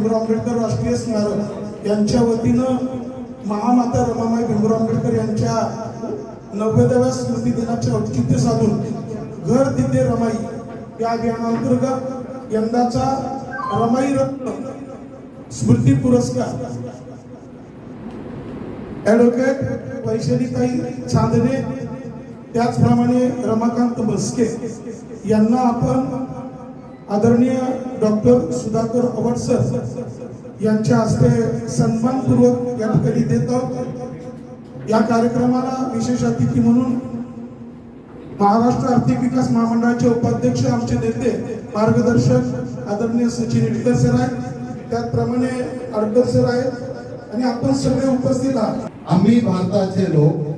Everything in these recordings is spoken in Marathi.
भीमराव आंबेडकर राष्ट्रीय स्मारक यांच्या वतीनं महामाता रमामाई भीमराव आंबेडकर यांच्या नव्वदाव्या स्मृती दिनाचे औचित्य साधून घर तिथे रमाई या अभियानांतर्गत यंदाचा रमाई रत्न स्मृती पुरस्कार. ऍडव्होकेट वैशालीताई चांदणे त्याचप्रमाणे रमाकांत बस्के यांना आपण आदरणीय डॉक्टर सुधाकर अवड सर यांच्या हस्ते सन्मानपूर्वक या ठिकाणी देत आहोत. या कार्यक्रमाला विशेष अतिथी म्हणून महाराष्ट्र आर्थिक विकास महामंडळाचे उपाध्यक्ष आमचे नेते मार्गदर्शक आदरणीय सचिन इटकर सर आहेत. त्याचप्रमाणे अडकर सर आहेत. आणि आपण सगळे उपस्थित आहात. आम्ही भारताचे लोक.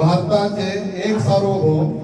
भारताचे एक सार्वभौम.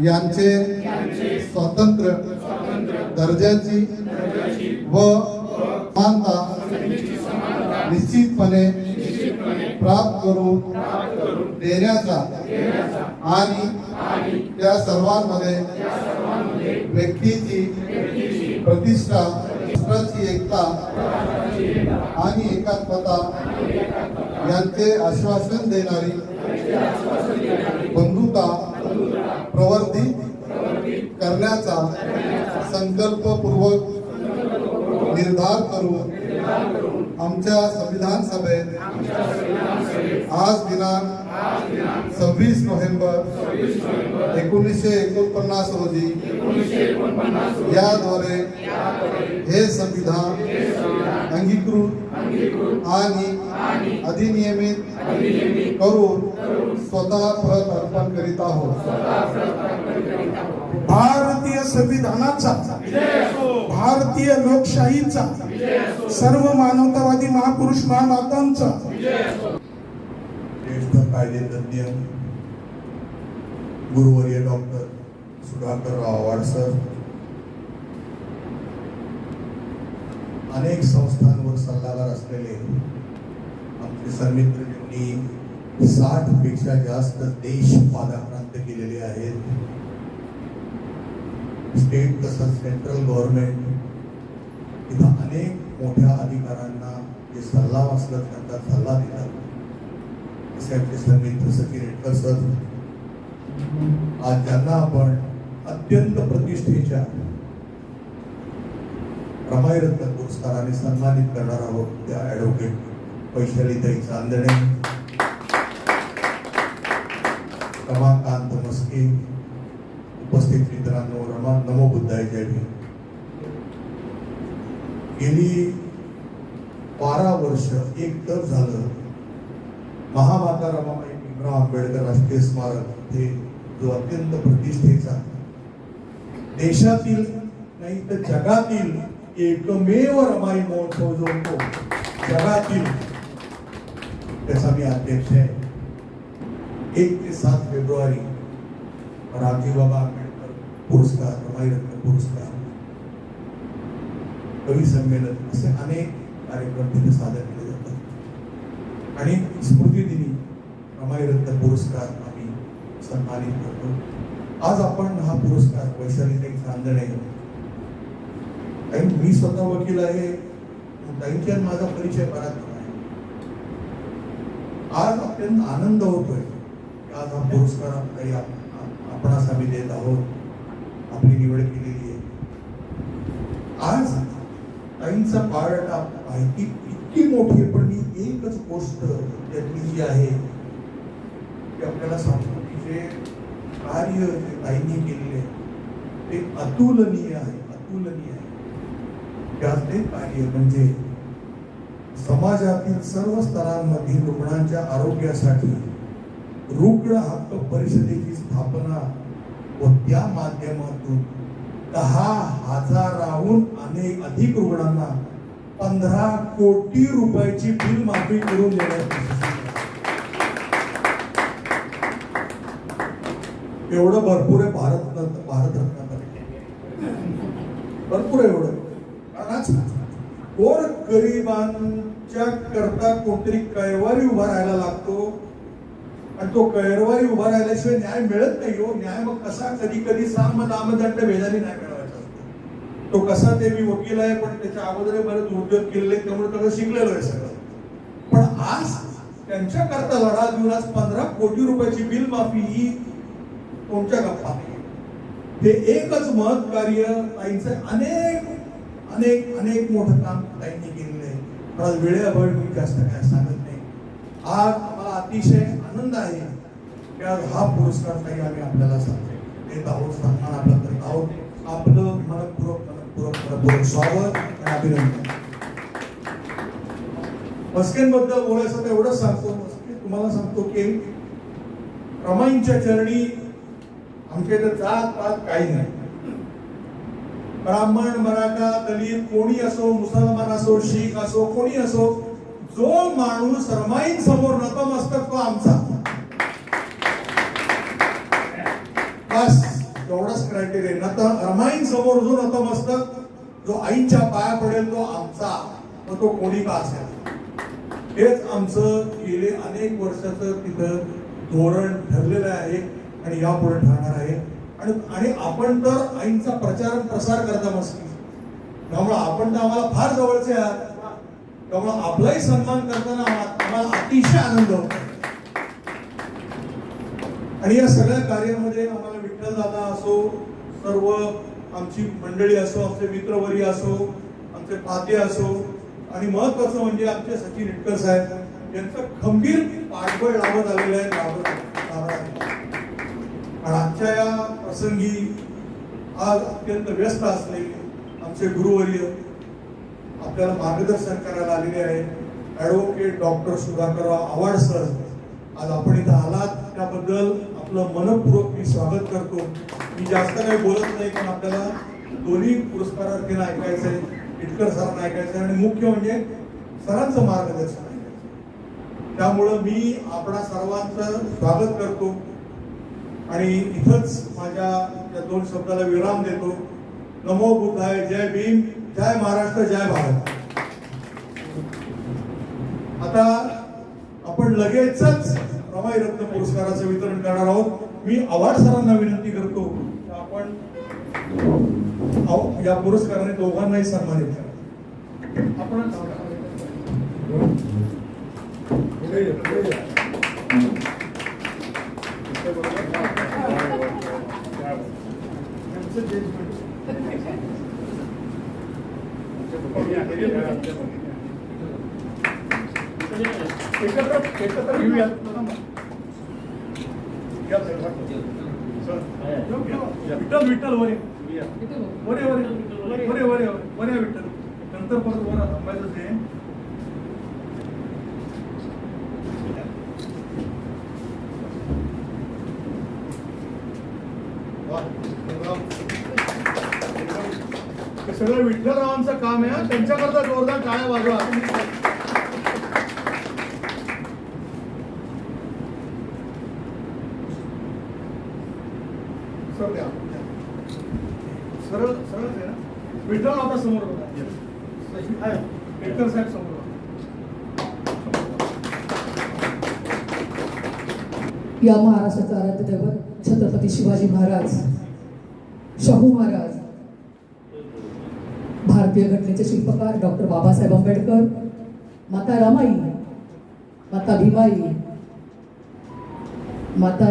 यांचे स्वतंत्र दर्जाची व समानता निश्चितपणे प्राप्त करून देण्याचा आणि त्या सर्वांमध्ये व्यक्तीची प्रतिष्ठा राष्ट्राची एकता आणि एकात्मता यांचे आश्वासन देणारी बंधुता प्रवर्धित करण्याचा संकल्पपूर्वक निर्धार करून आमच्या संविधान सभेत आज दिनांक सव्वीस नोव्हेंबर एकोणीसशे एकोणपन्नास रोजी याद्वारे हे संविधान अंगीकृत आणि अधिनियमित करून स्वतः प्रत अर्पण करीत आहोत. भारतीय संविधानाचा भारतीय लोकशाहीचा सर्व मानवतावादी महापुरुष महामातांचा ज्येष्ठ कायदेतज्ञ गुरुवर्य डॉक्टर सुधाकरराव आव्हाड सर अनेक संस्थांवर सल्लागार असलेले आमचे सन्मित्र ज्यांनी साठपेक्षा जास्त देश पादाक्रांत केलेले आहेत. स्टेट तसंच सेंट्रल गव्हर्नमेंट इथं अनेक मोठ्या अधिकाऱ्यांना जे सल्ला वाचलं त्यांचा सल्ला दिला असे आमचे सन्मित्र सचिन रेडकर सर आज ज्यांना आपण अत्यंत प्रतिष्ठेच्या रमाईरत्न पुरस्काराने सन्मानित करणार आहोत त्या ॲडव्होकेट वैशालीताई चांदणे. रमाकांत मस्के उपस्थित मित्रांनो रमा नमो बुद्धाय जय भीम गेली बारा वर्ष एक तर झालं महामाता रमाबाई भीमराव आंबेडकर राष्ट्रीय स्मारक हे जो अत्यंत प्रतिष्ठेचा देशातील नाही तर जगातील एकमेव रमाई महोत्सव जो जगातील त्याचा मी अध्यक्ष आहे एक ते सात फेब्रुवारी रामजी बाबा आंबेडकर पुरस्कार रमाईरत्न पुरस्कार कवी संमेलन असे अनेक कार्यक्रम तिथे सादर केले जातात. आणि स्मृतिदिनी रमाईरत्न पुरस्कार आम्ही सन्मानित करतो. आज आपण हा पुरस्कार वैशालीताई चांदणे कारण मी स्वतः वकील आहे. ताईंची माझा परिचय बराच आहे. आज अत्यंत आनंद होतोय. आज हा पुरस्कार काही आपणास आम्ही देत आहोत. आपली निवड केलेली आहे. आज ताईंचा पार्ट माहिती इतकी मोठी आहे पण मी एकच गोष्ट त्यातली जी आहे ती आपल्याला सांगतो की जे कार्य जे ताईंनी केलेले ते अतुलनीय आहे अतुलनीय आहे. त्यात ते कार्य म्हणजे समाजातील सर्व स्तरांमधील रुग्णांच्या आरोग्यासाठी रुग्ण हक्क परिषदेची स्थापना व त्या माध्यमातून दहा हजाराहून अनेक अधिक रुग्णांना पंधरा कोटी रुपयाची बिल माफी करून देण्यात एवढं भरपूर आहे भारत भारतरत्न भरपूर आहे एवढं. कोण गरिबांच्या करता कोणतरी कैवारी उभा राहायला लागतो. आणि तो कैरवारी उभा राहिल्याशिवाय न्याय मिळत नाही हो. न्याय मग कसा? कधी कधी साम दामदंड भेदाने न्याय मिळवायचा असतो. तो कसा ते मी वकील आहे पण त्याच्या अगोदर बरेच उद्योग केलेले त्यामुळे त्याला शिकलेलो आहे सगळं. पण आज त्यांच्या करता लढा देऊन आज पंधरा कोटी रुपयाची बिल माफी ही कोणत्या गप्पा नाही. हे एकच महत् कार्य ताईंचं अनेक अनेक अनेक मोठं काम ताईंनी केलेलं आहे. मला आज वेळेअभावी मी जास्त काय सांगत नाही. आज आम्हाला अतिशय आनंद आहे. की आज हा पुरस्कार काही आम्ही आपल्याला सांगतो. देत आहोत सन्मान आपला करत आहोत आपलं मनपूर्वक मनपूर्वक मनपूर्वक स्वागत आणि अभिनंदन. मस्केनबद्दल बोलायचं तर एवढंच सांगतो. मस्के तुम्हाला सांगतो की रमाईंच्या चरणी आमच्या इथं जात पात काही नाही. ब्राह्मण मराठा दलित कोणी असो मुसलमान असो शीख असो कोणी असो जो माणूस रमाईन समोर नतमस्तक तो आमचा. बस एवढाच क्रायटेरिया नत रमाईन समोर जो नतमस्तक जो आईच्या पाया पडेल तो आमचा. मग तो कोणी का असेल? हेच आमचं गेले अनेक वर्षाचं तिथं धोरण ठरलेलं आहे आणि यापुढे ठरणार आहे. आणि आणि आपण तर आईंचा प्रचार प्रसार करता मस्ती. त्यामुळे आपण तर आम्हाला फार जवळचे आहात. त्यामुळे आपलाही सन्मान करताना आम्हाला अतिशय आनंद होतो. आणि या सगळ्या कार्यामध्ये आम्हाला दादा असो सर्व आमची मंडळी असो आमचे मित्रवरी असो आमचे पाते असो आणि महत्वाचं म्हणजे आमचे सचिन इटकर साहेब यांचं खंबीर पाठबळ लावत आलेलं आहे लावत आहे. आणि आजच्या या प्रसंगी आज अत्यंत व्यस्त असलेले आमचे गुरुवर्य आपल्याला मार्गदर्शन करायला आलेले आहेत advocate doctor Sudhakarrao Awhad sir आज आपण इथं आलात त्याबद्दल आपलं मनपूर्वक मी स्वागत करतो. मी जास्त काही बोलत नाही पण आपल्याला दोन्ही पुरस्कारार्थींना ऐकायचं आहे इटकर सरांना ऐकायचं आणि मुख्य म्हणजे सरांचं मार्गदर्शन ऐकायचं त्यामुळं मी आपणा सर्वांचं स्वागत करतो. आणि इथंच माझ्या त्या दोन शब्दाला विराम देतो. नमो बुद्धाय जय भीम जय महाराष्ट्र जय भारत. आता आपण लगेचच रमाई रत्न पुरस्काराचं वितरण करणार आहोत. मी आव्हाड सरांना विनंती करतो आपण या पुरस्काराने दोघांनाही सन्मानित करा. आपण एकत्र एकत्र घेऊयात विठ्ठल वरे वरे वरे वरे वरे वरे विठ्ठल नंतर परत वर थांबायचं ते सगळं विठ्ठलरावांचं काम आहे. त्यांच्याकरता जोरदार टाळ्या वाजवा सर द्या सरळ सरळ आहे ना विठ्ठल आता समोर बघा. पेडकर साहेब समोर या महाराष्ट्राचा आराध्य दैवत छत्रपती शिवाजी महाराज शाहू महाराज भारतीय घटनेचे शिल्पकार डॉक्टर बाबासाहेब आंबेडकर माता रमाई माता भीमाई माता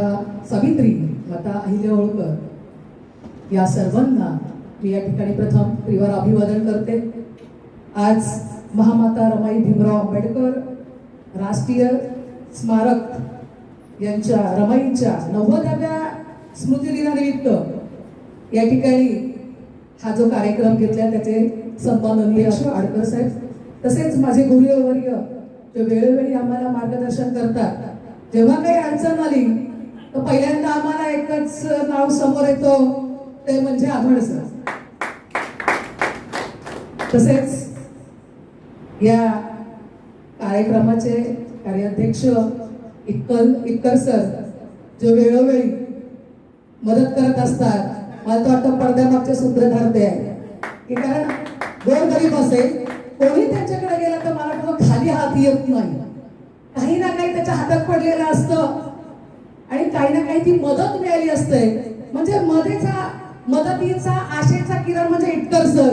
सावित्री माता अहिल्या होळकर या सर्वांना मी या ठिकाणी प्रथम त्रिवार अभिवादन करते. आज महामाता रमाई भीमराव आंबेडकर राष्ट्रीय स्मारक यांच्या रमाईच्या नव्वदाव्या स्मृतिदिनानिमित्त या ठिकाणी हा जो कार्यक्रम घेतला त्याचे सन्माननीय अशोक आडकर साहेब तसेच माझे गुरुवर्य जे वेळोवेळी आम्हाला मार्गदर्शन करतात जेव्हा काही अडचण आली तर पहिल्यांदा आम्हाला एकच नाव समोर येतो ते म्हणजे आव्हाड सर तसेच या कार्यक्रमाचे कार्याध्यक्ष इक्कल इक्कर सर जो वेळोवेळी मदत करत असतात मला तर वाटतं पडद्यामागचे सूत्रधारते आहे की कारण दोन गरीब असेल कोणी त्यांच्याकडे गेला तर मला वाटतं खाली हात येत नाही. काही ना काही त्याच्या हातात पडलेलं असतं. आणि काही ना काही ती मदत मिळाली असते. म्हणजे मध्येचा मदतीचा आशेचा किरण म्हणजे इटकर सर.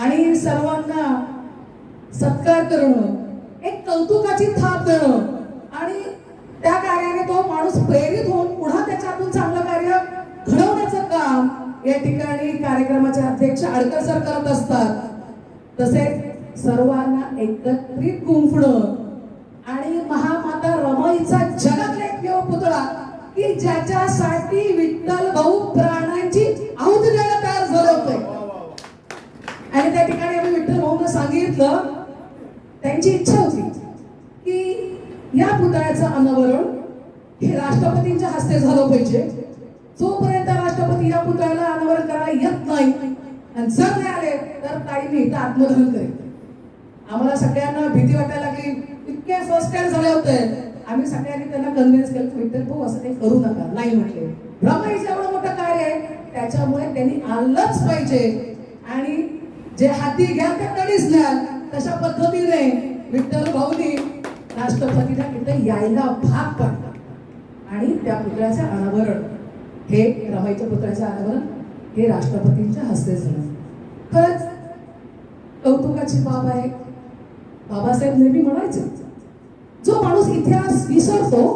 आणि सर्वांना सत्कार करणं एक कौतुकाची थाप देणं आणि त्या कार्याने तो माणूस प्रेरित होऊन पुन्हा त्याच्यातून चांगलं कार्य घडवण्याचं काम या ठिकाणी कार्यक्रमाचे अध्यक्ष आडकर सर करत असतात. तसेच सर्वांना एकत्रित गुंफणं आणि महामाता रमाईचा जगातला एकमेव पुतळा की ज्याच्यासाठी विठ्ठल भाऊ प्राणांची आहुती आणि त्या ठिकाणी आम्ही विठ्ठल भाऊंना सांगितलं त्यांची इच्छा होती की या पुतळ्याचं अनावरण हे राष्ट्रपतींच्या हस्ते झालं पाहिजे. जोपर्यंत राष्ट्रपती या पुतळ्याला अनावरण करायला येत नाही आणि जर नाही आले तर ताईंनी इथं आत्मदहन करेल आम्हाला सगळ्यांना भीती वाटायला लागली. इतके फर्स्ट टाइम झाले होते. आम्ही सगळ्यांनी त्यांना कन्व्हिन्स केलं विठ्ठल भाऊ असं काही करू नका. नाही म्हटले. ब्रह्माईचं एवढं मोठं कार्य आहे त्याच्यामुळे त्यांनी आलंच पाहिजे. आणि जे हाती घ्या ते कधीच घ्याल तशा पद्धतीने विठ्ठल भाऊनी राष्ट्रपतीला तिथे यायला भाग पाडला. आणि त्या पुतळ्याचं अनावरण हे रमाईच्या पुतळ्याचं अनावरण हे राष्ट्रपतींच्या हस्ते झालं. खरंच कौतुकाची बाब आहे. बाबासाहेब नेहमी म्हणायचे जो माणूस इतिहास विसरतो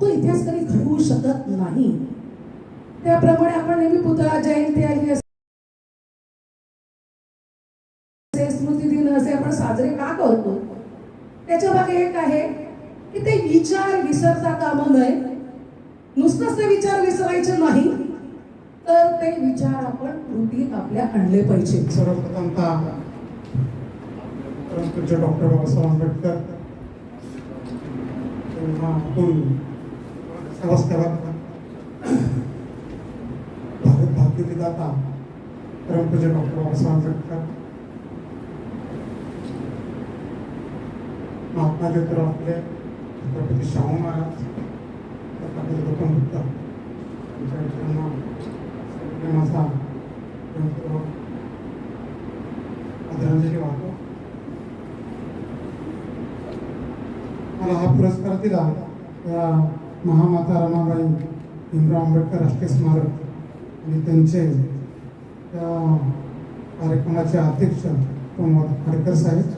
तो इतिहास कधी घडवू शकत नाही. त्याप्रमाणे आपण नेहमी पुतळा जयंती आली त्याच्यामागे एक आहे की ते विचार विसरता कामा नये. नुसतंच ते विचार विसरायचे नाही तर ते विचार आपण कृतीत आपल्या आणले पाहिजे. सर्वप्रथमतः डॉक्टर बाबासाहेब आंबेडकर तेव्हातून समाजसेवक भारत भाग्यविधाता परमपूज्य डॉक्टर बाबासाहेब आंबेडकर महात्मा ज्योतिराव फुले छत्रपती शाहू महाराज छत्रपती गौतम बुद्ध यांच्या विचारांना सगळे माझा आदरांजली वाहतो. मला हा पुरस्कार दिला या महामाता रमाबाई भीमराव आंबेडकर राष्ट्रीय स्मारक आणि त्यांचे त्या कार्यक्रमाचे अध्यक्ष प्रमोद खाडकर साहेब.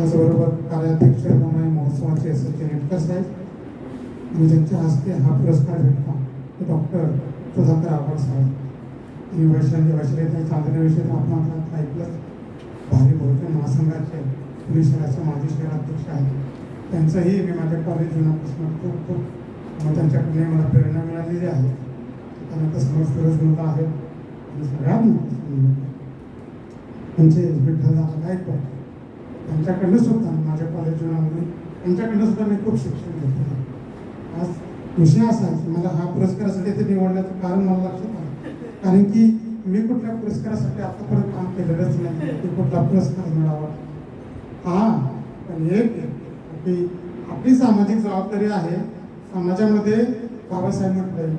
त्याचबरोबर कार्याध्यक्ष आहे महोत्सवाचे सचिन हेटकर साहेब. आणि ज्यांच्या हस्ते हा पुरस्कार भेटला ते डॉक्टर सुधाकर आव्हाड साहेब. आणि वैशाली वैशाली चांदण्याविषयी आपण आता ऐकलं. भारी बहुजन महासंघाचे पुणे शहराचे माजी शहराध्यक्ष आहेत. त्यांचंही मी माझ्या कॉलेज जीवनापासून खूप खूप म्हणजे मग त्यांच्याकडून मला प्रेरणा मिळालेली आहे. त्यानंतर समोर फिरोज मुलं आहेत आणि सगळ्या म्हणजे विठ्ठल काय गायकवाड त्यांच्याकडनं सुद्धा माझ्या कॉलेज जीवनामध्ये त्यांच्याकडनं सुद्धा मी खूप शिक्षण घेतलं. आज विषय असा आहे की मला हा पुरस्कारासाठी ते निवडण्याचं कारण मला लक्षात आलं. कारण की मी कुठल्या पुरस्कारासाठी आतापर्यंत काम केलेलंच नाही की कुठला पुरस्कार मिळावा. हा पण एक की आपली सामाजिक जबाबदारी आहे. समाजामध्ये बाबासाहेब म्हटलंय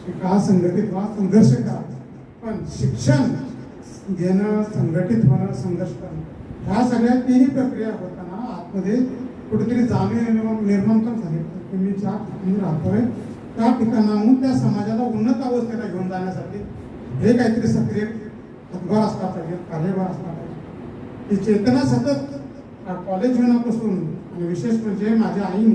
शिका संघटित व्हा संघर्ष करा. पण शिक्षण घेणं संघटित होणं संघर्ष करणं. ह्या सगळ्या तिन्ही प्रक्रिया होताना आतमध्ये कुठेतरी जाणीव निर्माण निर्माण पण झाली. की मी ज्या ठिकाणी राहतोय त्या ठिकाणाहून त्या समाजाला उन्नत अवस्थेला घेऊन जाण्यासाठी हे काहीतरी सक्रिय हातभार असला पाहिजे कार्यभार असला पाहिजे. ही चेतना सतत कॉलेज जीवनापासून आणि विशेष म्हणजे माझ्या आईने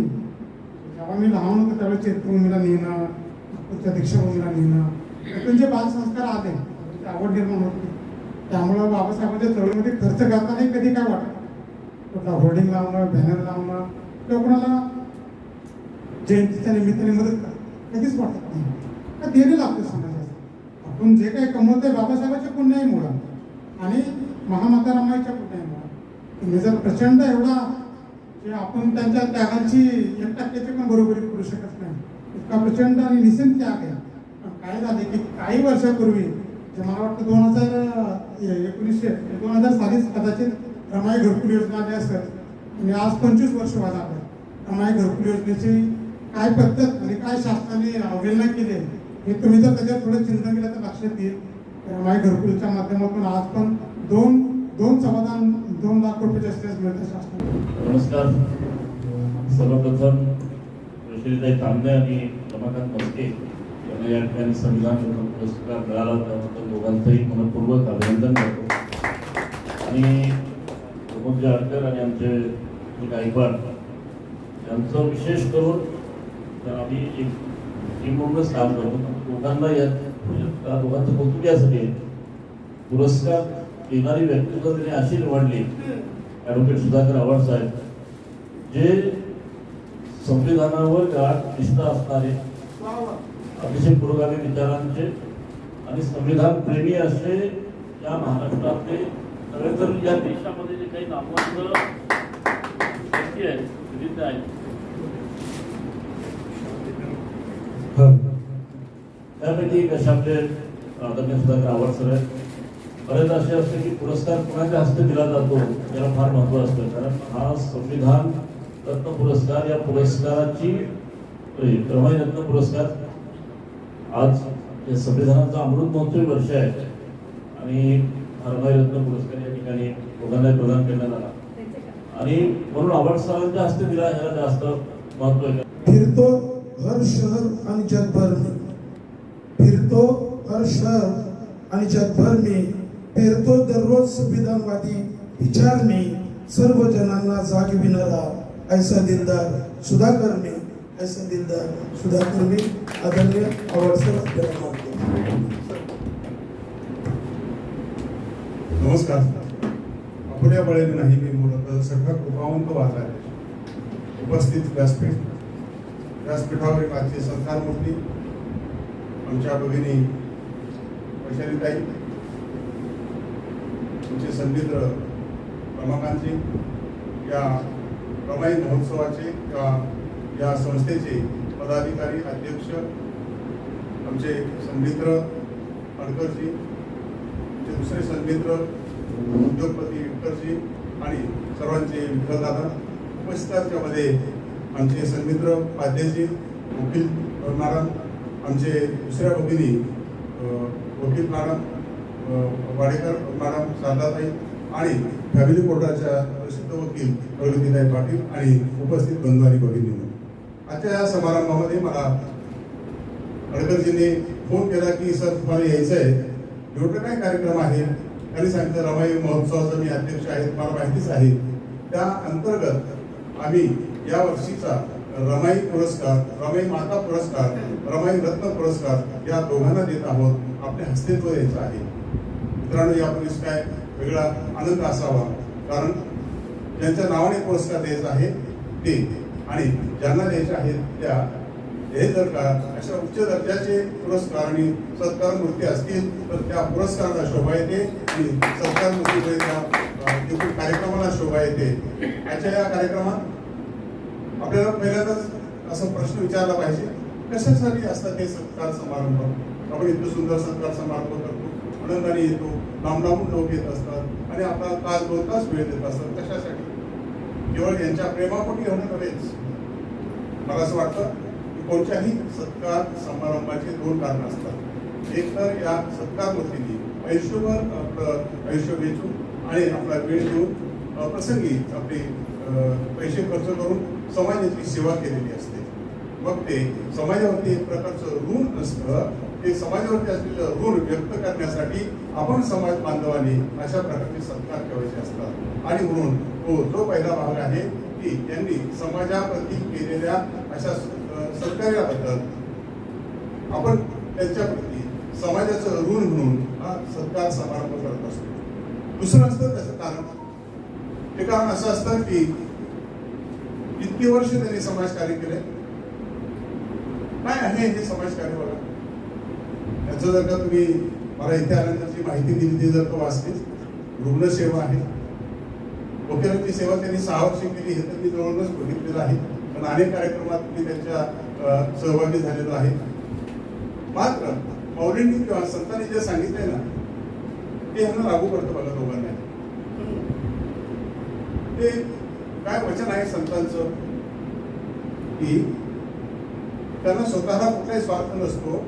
जेव्हा मी लहान होतो त्यावेळेस चेतभूमीला नेणं नागपूरच्या दीक्षाभूमीला नेणं त्यातून जे बालसंस्कार आले त्याची आवड निर्माण होती. त्यामुळं बाबासाहेबांच्या चळवळीमध्ये खर्च करतानाही कधी काय वाटत कुठला होर्डिंग लावणं बॅनर लावणं किंवा कोणाला जयंतीच्या निमित्ताने मदत करणं कधीच वाटत नाही. देणे लागतं समाजाचं आपण जे काही कमवतोय बाबासाहेबांच्या पुण्याईमुळं आणि महामाता पुण्याही मुळात तुम्ही जर प्रचंड एवढा जे आपण त्यांच्या त्यागांची एक टक्क्याची पण बरोबरी करू शकत नाही. इतका प्रचंड आणि निश्चित त्याग आहे. पण काय झाले की काही वर्षापूर्वी जे मला वाटतं दोन हजार एकोणीसशे दोन हजार सालीच कदाचित रमाई घरकुल योजना आली असेल. आणि आज पंचवीस वर्ष व्हायला आपल्या रमाई घरकुल योजनेची काय पद्धत आणि काय शासनाने अवहेलना केली हे तुम्ही जर त्याच्यात थोडं चिंतन केलं तर लक्षात येईल. रमाई घरकुलच्या माध्यमातून आज पण दोन दोन समाधान दोन लाख रुपये जास्तीत जास्त मिळतं शासनाने नमस्कार. सर्वप्रथम तांबे आणि रमाकांत मस्के यांना या ठिकाणी संविधान पुरस्कार मिळाला त्याबद्दल दोघांचंही मनपूर्वक अभिनंदन करतो. आणि प्रमोद जाळकर आणि आमचे गायकवाड यांचं विशेष करून आम्ही एक टीम म्हणूनच काम करतो दोघांना या दोघांचं कौतुक यासाठी आहे. पुरस्कार देणारी व्यक्ती त्यांनी अशी निवडली ॲडव्होकेट सुधाकर आव्हाड साहेब जे संविधानावर गाठ निष्ठा असणारे अतिशय पुरोगामी विचारांचे आणि संविधान प्रेमी असे या महाराष्ट्रातले नव्हे तर या देशामध्ये जे काही नामवंत व्यक्ती आहेत विविध आहेत. त्यापैकी एक असे आपले आदरणीय सुधाकर आव्हाड सर आहेत. बरेच असे असते की पुरस्कार कोणाच्या हस्ते दिला जातो याला फार महत्त्व असतं. कारण हा संविधान रत्न पुरस्कार या पुरस्काराची रत्न पुरस्कार आज या संविधानाचा अमृत महोत्सवी वर्ष आहे. आणि हरभाई रत्न पुरस्कार या ठिकाणी दोघांना प्रदान करण्यात आला. आणि म्हणून आवड सरांच्या हस्ते दिला ह्याला जास्त महत्त्व आहे. फिरतो हर शहर आणि जगभर मी. फिरतो हर शहर आणि जगभर मी. फिरतो दररोज संविधानवादी विचार मी. सर्व जनांना जागविणारा ऐसा दिलदार सुधाकर मी. ऐसा दिलदार सुधाकर मी. आदरणीय आवडसर आपल्याला नमस्कार आपल्या बळेने नाही मी बोलत सगळं कृपावंत वाचा उपस्थित व्यासपीठ व्यासपीठावर एक आजचे सत्कार मूर्ती आमच्या भगिनी वैशालीताई आमचे संगीत रमाकांतजी या रमाई महोत्सवाचे किंवा या संस्थेचे पदाधिकारी अध्यक्ष आमचे संमित्र अडकरजी दुसरे सन्मित्र उद्योगपती विठ्ठलजी आणि सर्वांचे विठ्ठलदादा उपस्थित त्यामध्ये. आमचे सन्मित्र पाध्यजी वकील नारायण आमचे दुसऱ्या भगिनी वकील मॅडम वाडेकर मॅडम शारदाताई आणि फॅमिली कोर्टाच्या प्रसिद्ध वकील प्रगतीताई पाटील आणि उपस्थित बंधू आणि भगिनी. आजच्या या समारंभामध्ये मला अडकरजींनी फोन केला की सर तुम्हाला यायचं आहे एवढं काय कार्यक्रम आहेत त्यांनी सांगितलं रमाई महोत्सवाचा मी अध्यक्ष आहे तुम्हाला माहितीच आहे. त्या अंतर्गत आम्ही या वर्षीचा रमाई पुरस्कार रमाई माता पुरस्कार रमाई रत्न पुरस्कार या दोघांना देत आहोत. आपल्या हस्तित्व द्यायचं आहे. मित्रांनो यापूर्वीच काय वेगळा आनंद असावा. कारण ज्यांच्या नावाने पुरस्कार द्यायचा आहे ते. आणि ज्यांना द्यायचे आहेत त्या हे जर का अशा उच्च दर्जाचे पुरस्कार आणि सत्कार मूर्ती असतील तर त्या पुरस्काराला शोभा येते आणि सत्कार त्या कार्यक्रमाला शोभा येते. आजच्या या कार्यक्रमात आपल्याला पहिल्यांदाच असा प्रश्न विचारला पाहिजे कशासाठी असतात हे सत्कार समारंभ? आपण इतकं सुंदर सत्कार समारंभ करतो आनंदाने येतो लांब लांबून लोक येत असतात आणि आपला तास दोन तास वेळ देत असतात. कशासाठी? केवळ यांच्या प्रेमापोटी होणं नव्हेच. मला असं वाटतं कोणत्याही सत्कार समारंभाचे दोन कारण असतात. एक तर या सत्कार वतीने आयुष्यभर आपलं आयुष्य वेचून आणि आपला वेळ देऊन प्रसंगी आपले पैसे खर्च करून समाजाची सेवा केलेली असते. मग ते समाजावरती एक प्रकारचं ऋण नसतं ते समाजावरती असलेलं ऋण व्यक्त करण्यासाठी आपण समाज बांधवाने अशा प्रकारचे सत्कार ठेवायचे असतात. आणि म्हणून तो जो पहिला भाग आहे की त्यांनी समाजाप्रती केलेल्या अशा सहकार्याबद्दल आपण त्यांच्याप्रती समाजाचं ऋण म्हणून हा सत्कार समारंभ करत असतो. दुसरं असतं त्याचं कारण. ते कारण असं असतं की इतकी वर्ष त्यांनी समाजकार्य केले काय आहे हे समाजकार्य बघा. त्याचं जर का तुम्ही मला इथे आल्यानंतरची माहिती दिली ती जर का वाचलीच रुग्णसेवा आहे. वकिलांची सेवा त्यांनी सहा वर्ष केली हे तर मी जवळूनच बघितलेलं आहे. पण अनेक कार्यक्रमात मी त्यांच्या सहभागी झालेलो आहे. मात्र मौलींनी किंवा संतांनी जे सांगितलंय ना ते ह्यांना लागू पडतं मला दोघांना. ते काय वचन आहे संतांचं? की त्यांना स्वतःला कुठलाही स्वार्थ नसतो.